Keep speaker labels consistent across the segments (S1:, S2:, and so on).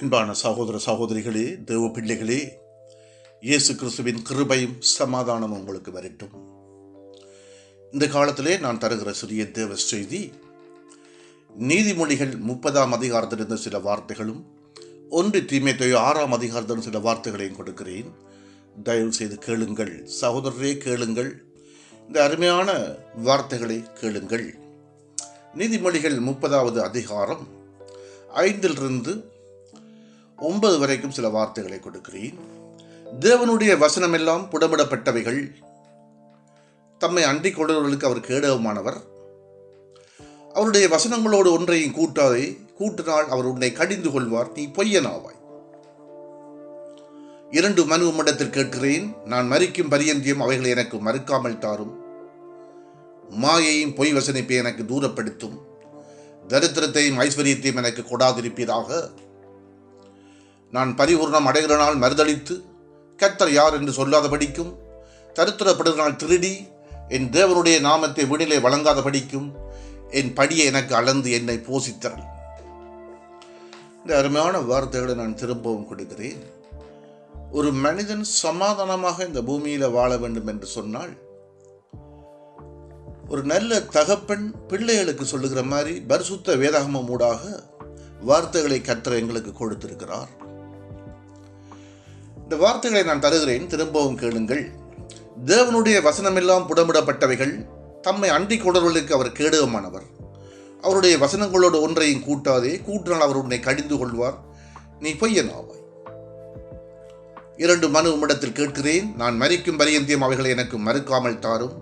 S1: அன்பான சகோதர சகோதரிகளே தேவ பிள்ளைகளே இயேசு கிறிஸ்துவின் கிருபையும் சமாதானமும் உங்களுக்கு வரட்டும். இந்த காலத்திலே நான் தருகிற சிறிய தேவ செய்தி நீதிமொழிகள் முப்பதாம் அதிகாரத்திலிருந்து சில வார்த்தைகளும் ஒன்று தீமைத்தையோ ஆறாம் அதிகாரத்திலிருந்து சில வார்த்தைகளையும் கொடுக்கிறேன். தயவு செய்து கேளுங்கள் சகோதரரே கேளுங்கள் இந்த அருமையான வார்த்தைகளை கேளுங்கள். நீதிமொழிகள் முப்பதாவது அதிகாரம் ஐந்திலிருந்து ஒன்பது வரைக்கும் சில வார்த்தைகளை கொடுக்கிறேன். தேவனுடைய வசனமெல்லாம் புடமிடப்பட்டவைகள் தம்மை அண்டிக் கொண்டவர்களுக்கு அவர் கேடகமானவர். அவருடைய வசனங்களோடு ஒன்றையும் கூட்டாதே கூட்டினால் அவர் உன்னை கடிந்து கொள்வார் நீ பொய்யனாவாய். இரண்டு மனு உம்மிடத்தில் கேட்கிறேன் நான் மறிக்கும் பரியந்தியம் அவைகளை எனக்கு மறுக்காமல் தாரும். மாயையும் பொய் வசனிப்பை எனக்கு தூரப்படுத்தும். தரித்திரத்தையும் ஐஸ்வர்யத்தையும் எனக்கு கொடாதிருப்பீராக. நான் பரிபூர்ணம் அடைகிற நாள் மறுதளித்து கத்தர் யார் என்று சொல்லாத படிக்கும் தருத்திரப்படுகிற நாள் திருடி என் தேவனுடைய நாமத்தை விடிலே வழங்காத படிக்கும் என் படியை எனக்கு அளந்து என்னை போசித்தரல். இந்த அருமையான வார்த்தைகளை நான் திரும்பவும் கொடுக்கிறேன். ஒரு மனிதன் சமாதானமாக இந்த பூமியில் வாழ வேண்டும் என்று சொன்னால் ஒரு நல்ல தகப்பன் பிள்ளைகளுக்கு சொல்லுகிற மாதிரி பரிசுத்த வேதாகமம் ஊடாக வார்த்தைகளை கற்ற எங்களுக்கு கொடுத்திருக்கிறார். இந்த வார்த்தைகளை நான் தருகிறேன் திரும்பவும் கேளுங்கள். தேவனுடைய வசனமெல்லாம் புடமிடப்பட்டவைகள் தம்மை அண்டிக் கொண்டவர்களுக்கு அவர் கேடகமானவர். அவருடைய வசனங்களோடு ஒன்றையும் கூட்டாதே கூட்டினால் அவர் உன்னை கடிந்து கொள்வார். நீ பொய்யனாவாய் இரண்டு மனு உம்மிடத்தில் கேட்கிறேன் நான் மறிக்கும் பரியந்தியம் அவைகளை எனக்கு மறுக்காமல் தாரும்.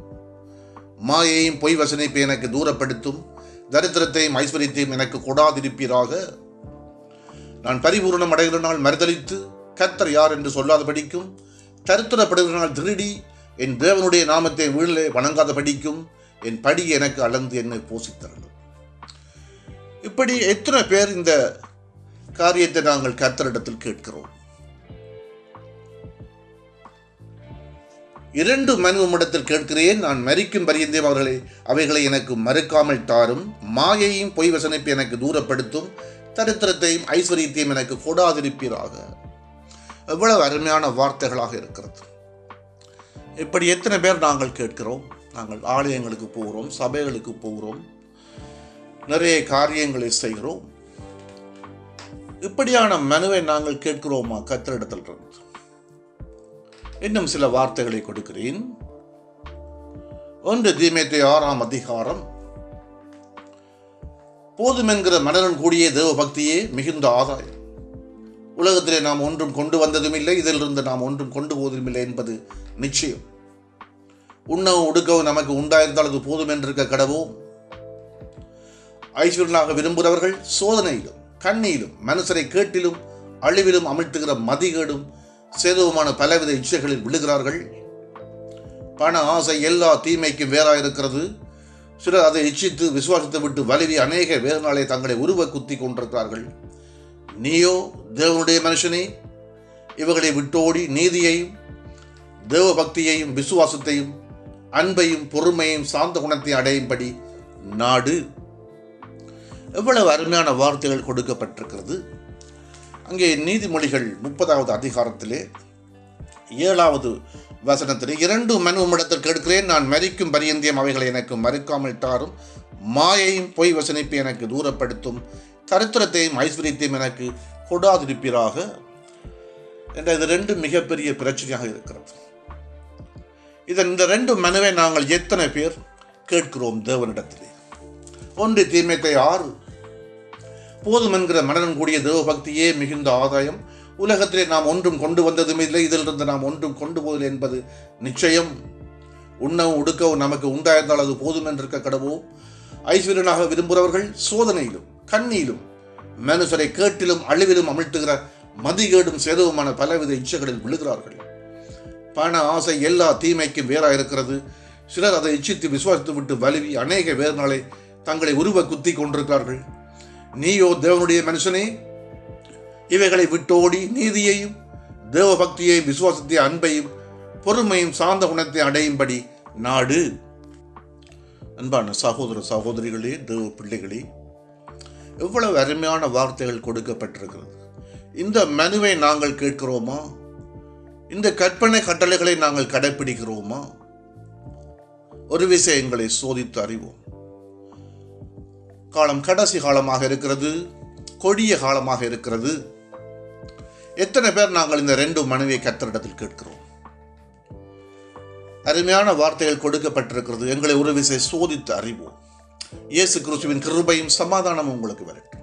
S1: மாயையும் பொய் வசனிப்பை எனக்கு தூரப்படுத்தும். தரித்திரத்தையும் ஐஸ்வர்யத்தையும் எனக்கு கொடாதிருப்பீராக. நான் பரிபூர்ணம் அடைகிற நாள் மறுதளித்து கத்தர் யார் என்று சொல்லாத படிக்கும் தருத்திரப்படுகிறனால் திருடி என் தேவனுடைய நாமத்தை வீழிலே வணங்காதபடிக்கும் என் படி எனக்கு அளந்து என்னை போசித்தரணும் இப்படி எத்தனை பேர் இந்த காரியத்தை நாங்கள் கத்தரிடத்தில் கேட்கிறோம். இரண்டு மனுவமிடத்தில் கேட்கிறேன் நான் மறிக்கும் பரியந்தேம் அவர்களை அவைகளை எனக்கு மறுக்காமல் தாரும் மாயையும் பொய் வசனிப்பு எனக்கு தூரப்படுத்தும் தரித்திரத்தையும் ஐஸ்வர்யத்தையும் எனக்கு கொடாதிருப்பீராக. எவ்வளவு அருமையான வார்த்தைகளாக இருக்கிறது. இப்படி எத்தனை பேர் நாங்கள் கேட்கிறோம்? நாங்கள் ஆலயங்களுக்கு போகிறோம் சபைகளுக்கு போகிறோம் நிறைய காரியங்களை செய்கிறோம். இப்படியான மனுவை நாங்கள் கேட்கிறோமா? கத்திரிடத்தில் இருந்து. இன்னும் சில வார்த்தைகளை கொடுக்கிறேன். ஒன்று தீமேத்தை ஆறாம் அதிகாரம். போதும் என்கிற மனதன் கூடிய தேவ பக்தியே மிகுந்த ஆதாயம். உலகத்திலே நாம் ஒன்றும் கொண்டு வந்ததும் இல்லை இதிலிருந்து நாம் ஒன்றும் கொண்டு போவதும் இல்லை என்பது நிச்சயம். உண்ணவும் உடுக்கவும் நமக்கு உண்டாயிருந்தால் அது போதும் என்றிருக்க கடவோம் ஐஸ்வர்யனாக விரும்புகிறவர்கள் சோதனையிலும் கண்ணியிலும் மனுஷரை கேட்டிலும் அழிவிலும் அமிழ்த்துகிற மதிகேடும் சேதுவமான பலவித இச்சைகளில் விழுகிறார்கள். பண ஆசை எல்லா தீமைக்கும் வேறாயிருக்கிறது. சிலர் அதை இச்சித்து விசுவாசத்தை விட்டு வலுவி அநேக வேதனாலே தங்களை உருவ குத்தி கொண்டிருக்கிறார்கள். நீயோ தேவனுடைய மனுஷனே இவர்களை விட்டோடி நீதியையும் தேவ பக்தியையும் விசுவாசத்தையும் அன்பையும் பொறுமையும் சாந்த குணத்தையும் அடையும்படி நாடு. எவ்வளவு அருமையான வார்த்தைகள் கொடுக்கப்பட்டிருக்கிறது. அங்கே நீதிமொழிகள் முப்பதாவது அதிகாரத்திலே ஏழாவது வசனத்திலே இரண்டு மனு உம்மிடத்தில் கேட்கிறேன் நான் மறிக்கும் பரியந்தியம் அவைகளை எனக்கு மறுக்காமல் தாரும் மாயையும் பொய் வசனிப்பு எனக்கு தூரப்படுத்தும் தரித்திரத்தையும் ஐஸ்வர்யத்தையும் எனக்கு கொடாதிருப்பீராக என்ற இது ரெண்டு மிகப்பெரிய பிரச்சனையாக இருக்கிறது. இதன் இந்த ரெண்டு மனுவை நாங்கள் எத்தனை பேர் கேட்கிறோம் தேவனிடத்திலே? ஒன்று தீமைத்தை ஆறு. போதும் என்கிற மனநம் கூடிய தேவபக்தியே மிகுந்த ஆதாயம். உலகத்திலே நாம் ஒன்றும் கொண்டு வந்ததும் இல்லை இதிலிருந்து நாம் ஒன்றும் கொண்டு போவதில்லை என்பது நிச்சயம். உண்ணவும் உடுக்கவும் நமக்கு உண்டாயிருந்தால் அது போதும் என்றிருக்க கடவோ ஐஸ்வர்யனாக விரும்புகிறவர்கள் சோதனையிலும் கண்ணீரும் மனுஷரை கேட்டிலும் அழிவிலும் அமிழ்த்துகிற மதிகேடும் சேதவுமான பலவித இச்சைகளில் விழுகிறார்கள். பண ஆசை எல்லா தீமைக்கும் வேறாக இருக்கிறது சிலர் அதை இச்சித்து விசுவாசித்து விட்டு வலுவி அநேக வேறுநாளை தங்களை உருவ குத்தி கொண்டிருக்கிறார்கள். நீயோ தேவனுடைய மனுஷனே இவைகளை விட்டோடி நீதியையும் தேவ பக்தியையும் விசுவாசத்தையும் அன்பையும் பொறுமையும் சார்ந்த குணத்தை அடையும்படி நாடு. அன்பான சகோதர சகோதரிகளே தேவ பிள்ளைகளே எவ்வளவு அருமையான வார்த்தைகள் கொடுக்கப்பட்டிருக்கிறது. இந்த மனுவை நாங்கள் கேட்கிறோமா? இந்த கற்பனை கட்டளைகளை நாங்கள் கடைபிடிக்கிறோமா ஒரு விஷயங்களை சோதித்து அறிவோம். காலம் கடைசி காலமாக இருக்கிறது கொடிய காலமாக இருக்கிறது. எத்தனை பேர் நாங்கள் இந்த ரெண்டு மனைவியை கத்தரிடத்தில் கேட்கிறோம்? அருமையான வார்த்தைகள் கொடுக்கப்பட்டிருக்கிறது. எங்களை ஒரு விசை சோதித்து அறிவோம். இயேசு கிறிஸ்துவின் கிருபையும் சமாதானமும் உங்களுக்கு வரட்டும்.